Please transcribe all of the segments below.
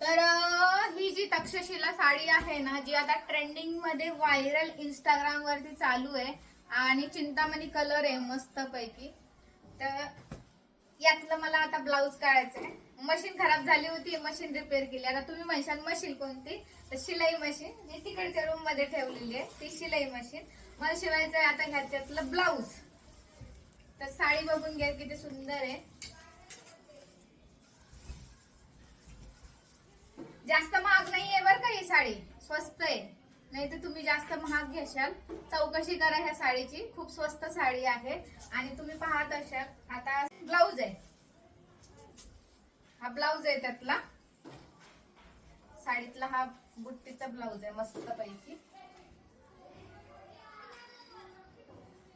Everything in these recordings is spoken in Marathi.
तर ही जी तक्षशिला साडी आहे ना जी आता ट्रेंडिंगमध्ये व्हायरल इंस्टाग्राम वरती चालू आहे आणि चिंतामणी कलर आहे मस्त पैकी. तर यातलं मला आता ब्लाऊज काढायचं आहे. मशीन खराब झाली होती मशीन रिपेअर केली. आता तुम्ही म्हणशाल मशीन कोणती? तर शिलाई मशीन. जी तिकडच्या रूममध्ये ठेवलेली आहे ती शिलाई मशीन. मला शिवायचं आहे आता ह्याच्यातलं ब्लाऊज तर साडी बघून घ्या किती सुंदर आहे. जास्त महाग नाहीये बरं का ही साडी. स्वस्त आहे. नाही तर तुम्ही जास्त महाग घेशाल. चौकशी करा ह्या साडीची. खूप स्वस्त साडी आहे. आणि तुम्ही पाहत असाल आता ब्लाऊज आहे. हा ब्लाऊज आहे त्यातला. साडीतला हा बुट्टीचा ब्लाऊज आहे मस्त पैकी.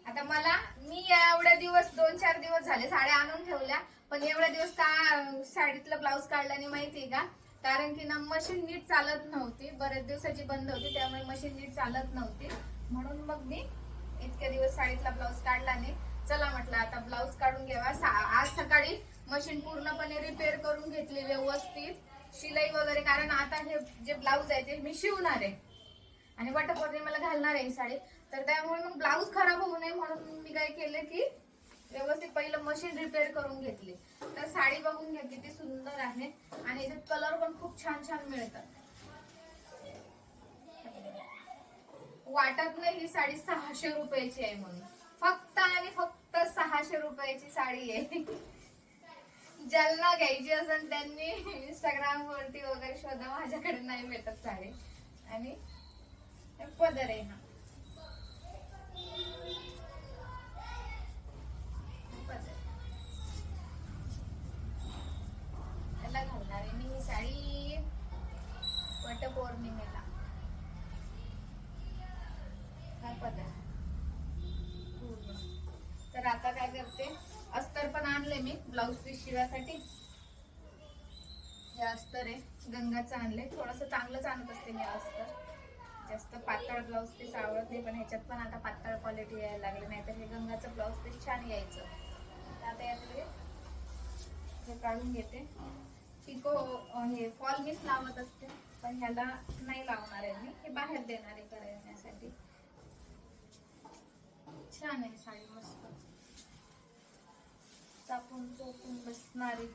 आता मला मी एवढ्या दिवस दोन चार दिवस झाले साड्या आणून ठेवल्या पण एवढ्या दिवस का साडीतलं ब्लाऊज काढल्याने माहितीये का? कारण की ना मशीन नीट चालत नव्हती. बरेच दिवसाची बंद होती त्यामुळे मशीन नीट चालत नव्हती. म्हणून मग मी इतक्या दिवस साडीतला ब्लाऊज काढला नाही. चला म्हटलं आता ब्लाऊज काढून घ्यावा आज सकाळी मशीन पूर्णपणे रिपेअर करून घेतली व्यवस्थित शिलाई वगैरे. कारण आता हे जे ब्लाऊज आहे ते मी शिवणार आहे. आणि वटपौर्णिमेला घालणार आहे ही साडी. तर त्यामुळे मग ब्लाऊज खराब होऊ नये म्हणून मी काय केलं की व्यवस्थित पहिलं मशीन रिपेअर करून घेतली. तर साडी बघून घ्या किती सुंदर आहे. आणि याच्यात कलर पण खूप छान छान मिळतात. वाटत नाही ही साडी सहाशे रुपयाची आहे म्हणून. फक्त आणि फक्त सहाशे रुपयाची साडी आहे. ज्यांना घ्यायची असेल त्यांनी इंस्टाग्राम वरती वगैरे शोधा. माझ्याकडे नाही भेटत साडी. आणि पदर आहे हा पदर. त्याला घालणार आहे मी ही साडी वटपौर्णिमेला हा पदर पूर्ण. तर आता काय करते? अस्तर पण आणले मी ब्लाऊज पीस शिवायसाठी हे अस्तर आहे गंगाचं आणले थोडस चांगलंच आणत असते मी अस्तर. जास्त पातळ ब्लाऊज पीस आवडत नाही पण ह्याच्यात पण आता पातळ क्वालिटी यायला लागली नाही तर हे गंगाचं ब्लाऊज पीस छान यायचं. आता यातले हे काढून घेते. पिको हे फॉल मीच लावत असते पण ह्याला नाही लावणार आहे मी. हे बाहेर देणार आहे करण्यासाठी छान आहे साडी मस्त. चापून चोपून बसणारे.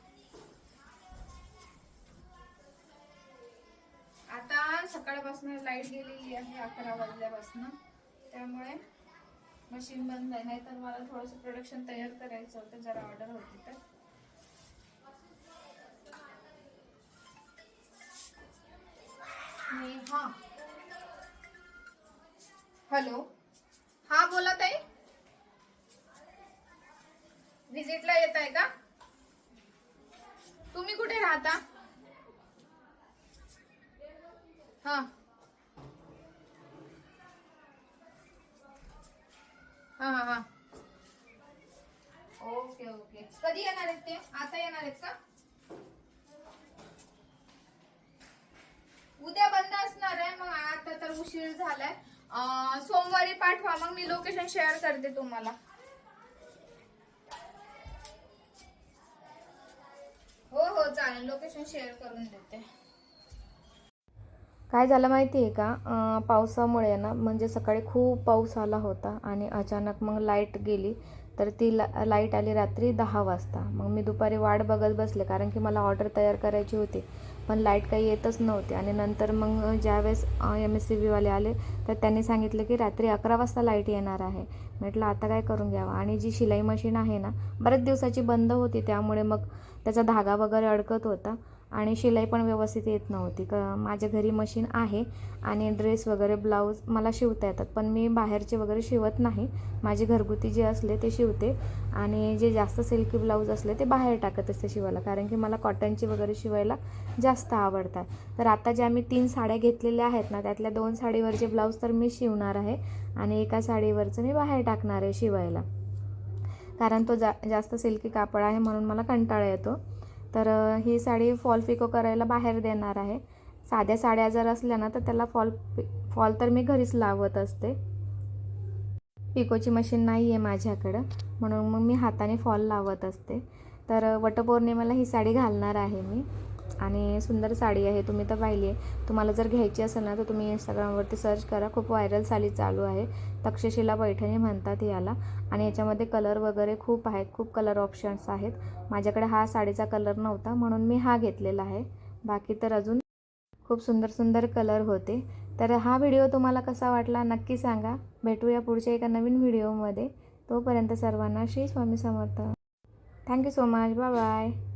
आता सकाळपासून लाइट गेलेली आहे अकरा वाजल्यापासून. त्यामुळे मशीन बंद आहे. नाही तर मला थोडस प्रोडक्शन तयार करायचं होतं. जरा ऑर्डर होती तर. नेहा. हॅलो हा बोला ताई. व्हिजिटला येत आहे का? तुम्ही कुठे राहता? हा. हा हा हा. ओके ओके कधी येणार आहेत ते? आता येणार आहेत का? उद्या बंद असणार आहे मग आता तर उशीर झालाय. सोमवारी पाठवा मग मी लोकेशन शेअर करते तुम्हाला. हो हो चालेल. लोकेशन शेअर करून देते. काय झालं माहिती आहे का? पावसामुळे ना म्हणजे सकाळी खूप पाऊस आला होता आणि अचानक मग लाइट गेली. तर ती ला लाइट आली रात्री दहा वाजता. मग मी दुपारी वाट बघत बसले कारण की मला ऑर्डर तयार करायची होती. पण लाइट काही येतच नव्हती. आणि नंतर मग ज्यावेळेस एम एस सी बीवाले आले तर त्यांनी सांगितलं की रात्री अकरा वाजता लाइट येणार आहे. म्हटलं आता काय करून घ्यावं? आणि जी शिलाई मशीन आहे ना बऱ्याच दिवसाची बंद होती. त्यामुळे मग त्याचा धागा वगैरे अडकत होता. आणि शिलाई पण व्यवस्थित येत नव्हती. क माझ्या घरी मशीन आहे आणि ड्रेस वगैरे ब्लाऊज मला शिवता येतात. पण मी बाहेरचे वगैरे शिवत नाही. माझे घरगुती जे असले ते शिवते आणि जे जास्त सिल्की ब्लाऊज असले ते बाहेर टाकत असते शिवायला. कारण की मला कॉटनची वगैरे शिवायला जास्त आवडतात. तर आता ज्या मी तीन साड्या घेतलेल्या आहेत ना त्यातल्या दोन साडीवरचे ब्लाऊज तर मी शिवणार आहे आणि एका साडीवरचं मी बाहेर टाकणार आहे शिवायला. कारण तो जा जास्त सिल्की कापड आहे म्हणून मला कंटाळा येतो. तर ही साडी फॉल पिको करायला बाहेर देणार आहे. साध्या साड्या जर असल्या ना तर त्याला फॉल फॉल तर मी घरीच लावत असते. पिकोची मशीन नाही आहे माझ्याकडं म्हणून मग मी हाताने फॉल लावत असते. तर वटपौर्णिमेला ही साडी घालणार आहे मी. आणि सुंदर साडी आहे तुम्ही तर पाहिली आहे. तुम्हाला जर घ्यायची असेल ना तर तुम्ही इंस्टाग्रामवरती सर्च करा. खूप व्हायरल साडी चालू आहे. तक्षशिला पैठणी म्हणतात याला. आणि याच्यामध्ये कलर वगैरे खूप आहेत. खूप कलर ऑप्शन्स आहेत. माझ्याकडे हा साडीचा कलर नव्हता म्हणून मी हा घेतलेला आहे. बाकी तर अजून खूप सुंदर सुंदर कलर होते. तर हा व्हिडिओ तुम्हाला कसा वाटला नक्की सांगा. भेटूया पुढच्या एका नवीन व्हिडिओमध्ये तोपर्यंत सर्वांना Shri Swami Samarth. Thank you so much bye bye